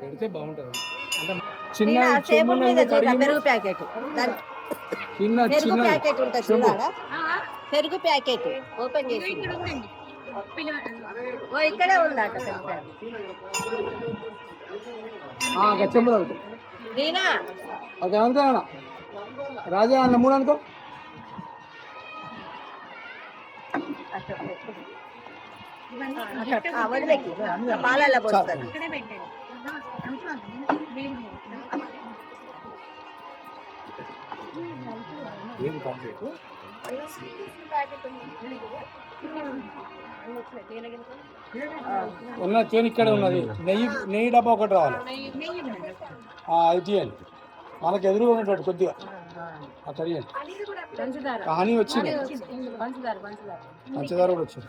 పెడితే బాగుంటుంది అంటే చిన్న టేబుల్ మీద పెరుగు ప్యాకెట్. చిన్న పెరుగు చిన్న ప్యాకెట్ ఉంటుంది. చూడాలా పెరుగు ప్యాకెట్ ఓపెన్ చేసి. ఓ ఇక్కడే ఉందట అంతేనా రాజా అన్న మూడు అనుకో. వదిలేకి పోస్తాను ఉన్న చేను ఇక్కడ ఉన్నది. నెయ్యి నెయ్యి డబ్బా ఒకటి రావాలి. అది తీయండి మనకు ఎదురుగా ఉన్నట్టు కొద్దిగా. అక్కడ హనీ వచ్చింది. పంచదార కూడా వచ్చింది.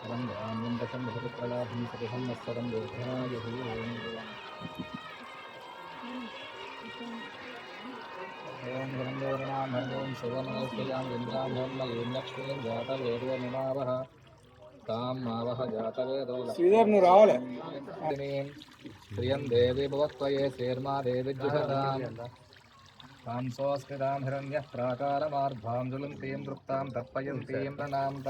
ధాన్యం దశం బహుపుత్రలాభం సతసం మత్సరం దీర్ఘాయుః ఓం గంధోరణామర్గోం శివనమస్యాం ఇంద్రాం మయీం లక్ష్మీం జాతవేదోమిమావహ తాం మావహ జాతవేదో శ్రీధర్ నువ్వు రావాలి శ్రియం దేవి భవత్వయే శేర్మా దేవి జుహతాం तांसोऽस्ति तां हिरण्यः प्राकारमार्ध्वाञ्जुलिं तीं तर्पयन्तीं तानि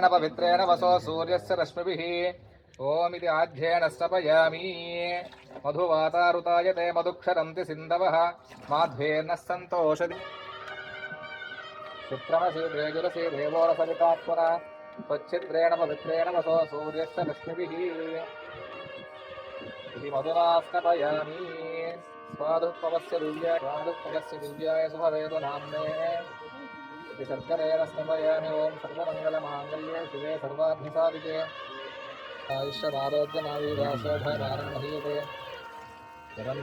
न पवित्रेण वसो सूर्यस्य रश्मिभिः। ओमिति आध्येण स्तपयामि। मधुवातारुताय ते मधुक्षरन्ति सिन्धवः। माध्वेर्नः सन्तोषति। शुक्रमसि देजुरसि देवो त्वच्छिद्रेणमभित्रेणमसो सूर्यश्च लक्ष्मीभिः इति मधुनास्तपयामि स्वादुत्पवस्य दिव्याय स्वादुत्पवस्य दिव्याय सुभवेतु नाम्ने इति शर्करेण स्तपयामि ॐ सर्वमङ्गलमाङ्गल्ये शिवे सर्वाभ्यसादिके आयुष्यमारोग्यमावीराशोभनारणीयते जगन्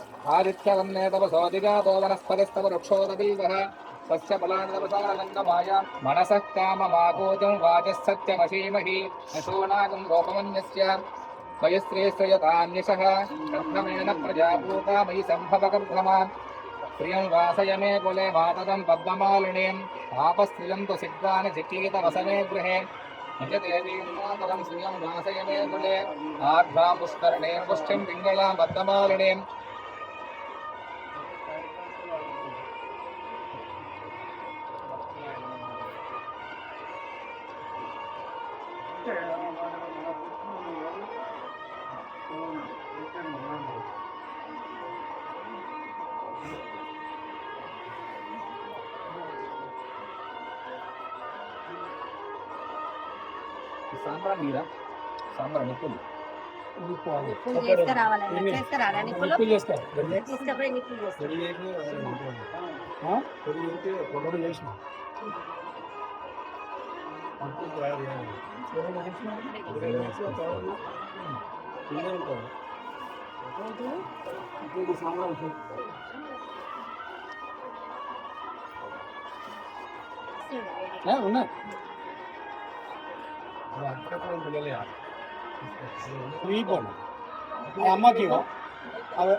आदित्यवन्ने तपसो दिगातो वनस्पतिस्तव वृक्षोदपीवः तस्य बलानि तपसानन्दमाय मनसः काममागोजं वाचः सत्यमशीमहि यशोनागं गोपमन्यस्य वयस्रेश्रयतान्यशः कर्धमेण प्रजाभूता मयि सम्भवकर्धमा प्रियं वासय मे कुले वातदं पद्ममालिनीं तापस्त्रियं तु सिद्धानि चिक्कीतवसमे गृहे। निजदेवीं श्रियं वासय कुले। आर्ध्वां पुष्करणेन पुष्टिं पिङ्गलां వాసయ మే కులే ఆర్ద్రాం పుష్కరణేం పుష్టిం పింగళాం పద్మమాలినీం సాంబ్రాన్ మీరా సాంబ్రాన్ నిప్పులు నిప్పులు చేసుకురావాలన్నా చేసుకురారా నిప్పులు నిప్పులు చేస్తారు తీసుకపోయి నిప్పులు చేస్తారు ఆ? పొడి చేసిన ఏ, ఉన్నాయి ఇవి పోను ఆ అమ్మకి ఇవ్వ. అదే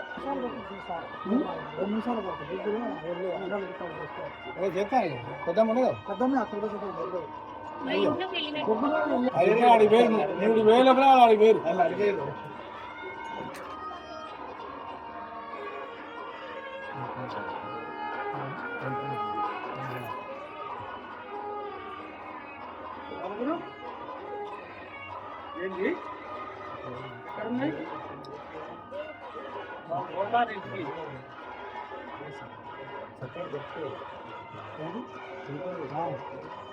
అదే చేస్తాను పెద్ద ఉండదు అయితే ఆడి వేరు ఏంటి ఎక్కడ ఉన్నాయి వేరు ఏంటి